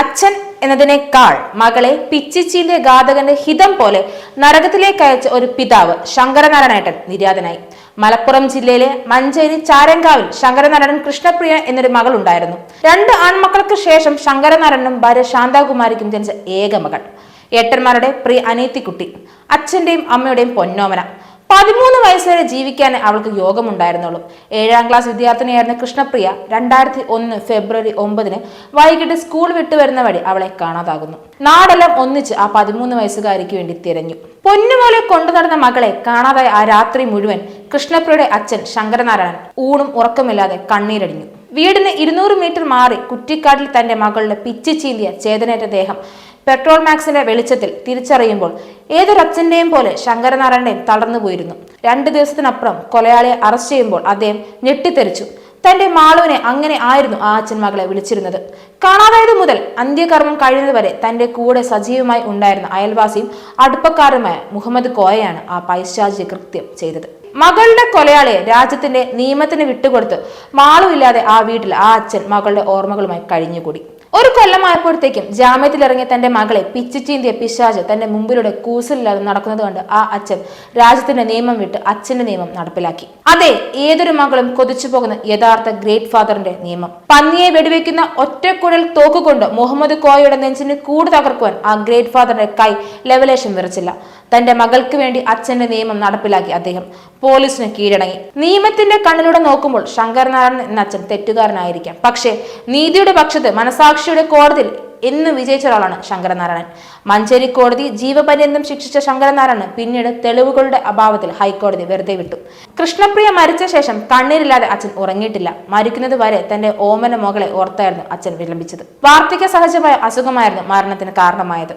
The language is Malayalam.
അച്ഛൻ എന്നതിനേക്കാൾ മകളെ പിച്ചിച്ചീന്റെ ഘാതകന്റെ ഹിതം പോലെ നരകത്തിലേക്ക് അയച്ച ഒരു പിതാവ് ശങ്കരനാരായണേട്ടൻ നിര്യാതനായി. മലപ്പുറം ജില്ലയിലെ മഞ്ചേരി ചാരങ്കാവിൽ ശങ്കരനാരായണൻ കൃഷ്ണപ്രിയ എന്നൊരു മകൾ ഉണ്ടായിരുന്നു. രണ്ട് ആൺമക്കൾക്ക് ശേഷം ശങ്കരനാരായണനും ഭാര്യ ശാന്താകുമാരിക്കും ജനിച്ച ഏക മകൾ. ഏട്ടന്മാരുടെ പ്രിയ അനീത്തിക്കുട്ടി അച്ഛന്റെയും അമ്മയുടെയും പൊന്നോമന. പതിമൂന്ന് വയസ്സുവരെ ജീവിക്കാൻ അവൾക്ക് യോഗമുണ്ടായിരുന്നുള്ളൂ. ഏഴാം ക്ലാസ് വിദ്യാർത്ഥിനിയായിരുന്ന കൃഷ്ണപ്രിയ രണ്ടായിരത്തി ഒന്ന് ഫെബ്രുവരി ഒമ്പതിന് വൈകിട്ട് സ്കൂൾ വിട്ടു വരുന്ന വഴി അവളെ കാണാതാകുന്നു. നാടെല്ലാം ഒന്നിച്ച് ആ പതിമൂന്ന് വയസ്സുകാരിക്ക് വേണ്ടി തിരഞ്ഞു. പൊന്നുപോലെ കൊണ്ടു നടന്ന മകളെ കാണാതായ ആ രാത്രി മുഴുവൻ കൃഷ്ണപ്രിയയുടെ അച്ഛൻ ശങ്കരനാരായണൻ ഊണും ഉറക്കമില്ലാതെ കണ്ണീരടിഞ്ഞു. വീടിന് ഇരുന്നൂറ് മീറ്റർ മാറി കുറ്റിക്കാട്ടിൽ തന്റെ മകളുടെ പിച്ചി ചീന്തിയ ചേതനേറ്റ ദേഹം പെട്രോൾ മാക്സിന്റെ വെളിച്ചത്തിൽ തിരിച്ചറിയുമ്പോൾ ഏതൊരച്ഛന്റെയും പോലെ ശങ്കരനാരായണൻ തളർന്നു പോയിരുന്നു. രണ്ടു ദിവസത്തിനപ്പുറം കൊലയാളിയെ അറസ്റ്റ് ചെയ്യുമ്പോൾ അദ്ദേഹം ഞെട്ടിത്തെറിച്ചു. തന്റെ മാളുവിനെ അങ്ങനെ ആയിരുന്നു ആ അച്ഛൻ മകളെ വിളിച്ചിരുന്നത്. കാണാതായത് മുതൽ അന്ത്യകർമ്മം കഴിയുന്നതുവരെ തന്റെ കൂടെ സജീവമായി ഉണ്ടായിരുന്ന അയൽവാസിയും അടുപ്പക്കാരുമായ മുഹമ്മദ് കോയയാണ് ആ പൈശാചിക കൃത്യം ചെയ്തത്. മകളുടെ കൊലയാളിയെ രാജ്യത്തിന്റെ നിയമത്തിന് വിട്ടുകൊടുത്ത് മാളുമില്ലാതെ ആ വീട്ടിൽ ആ അച്ഛൻ മകളുടെ ഓർമ്മകളുമായി കഴിഞ്ഞുകൂടി. ഒരു കൊല്ലമായപ്പോഴത്തേക്കും ജാമ്യത്തിലിറങ്ങിയ തന്റെ മകളെ പിച്ചിച്ചീന്തിയ പിശാജ് തന്റെ മുമ്പിലൂടെ കൂസലില്ലാതെ നടക്കുന്നത് കണ്ട് ആ അച്ഛൻ രാജ്യത്തിന്റെ നിയമം വിട്ട് അച്ഛന്റെ നിയമം നടപ്പിലാക്കി. അതെ ഏതൊരു മകളും കൊതിച്ചു പോകുന്ന യഥാർത്ഥ ഗ്രേറ്റ് ഫാദറിന്റെ നിയമം. പന്നിയെ വെടിവെക്കുന്ന ഒറ്റക്കുഴൽ തോക്കുകൊണ്ട് മുഹമ്മദ് കോയയുടെ നെഞ്ചിന് കൂട് തകർക്കുവാൻ ആ ഗ്രേറ്റ് ഫാദറിന്റെ കൈ ലെവലേഷൻ വിറച്ചില്ല. തന്റെ മകൾക്ക് വേണ്ടി അച്ഛന്റെ നിയമം നടപ്പിലാക്കി അദ്ദേഹം പോലീസിന് കീഴടങ്ങി. നിയമത്തിന്റെ കണ്ണിലൂടെ നോക്കുമ്പോൾ ശങ്കരനാരായണൻ എന്ന അച്ഛൻ തെറ്റുകാരനായിരിക്കാം. പക്ഷേ നീതിയുടെ പക്ഷത്ത് മനസാക്ഷിയുടെ കോടതിയിൽ എന്നും വിജയിച്ച ഒരാളാണ് ശങ്കരനാരായണൻ. മഞ്ചേരി കോടതി ജീവപര്യന്തം ശിക്ഷിച്ച ശങ്കരനാരായണൻ പിന്നീട് തെളിവുകളുടെ അഭാവത്തിൽ ഹൈക്കോടതി വെറുതെ വിട്ടു. കൃഷ്ണപ്രിയ മരിച്ച ശേഷം കണ്ണീരില്ലാതെ അച്ഛൻ ഉറങ്ങിയിട്ടില്ല. മരിക്കുന്നത് വരെ തന്റെ ഓമന മകളെ ഓർത്തായിരുന്നു അച്ഛൻ വിലപിച്ചത് വാർദ്ധക്യ സഹജമായ അസുഖമായിരുന്നു മരണത്തിന് കാരണമായത്.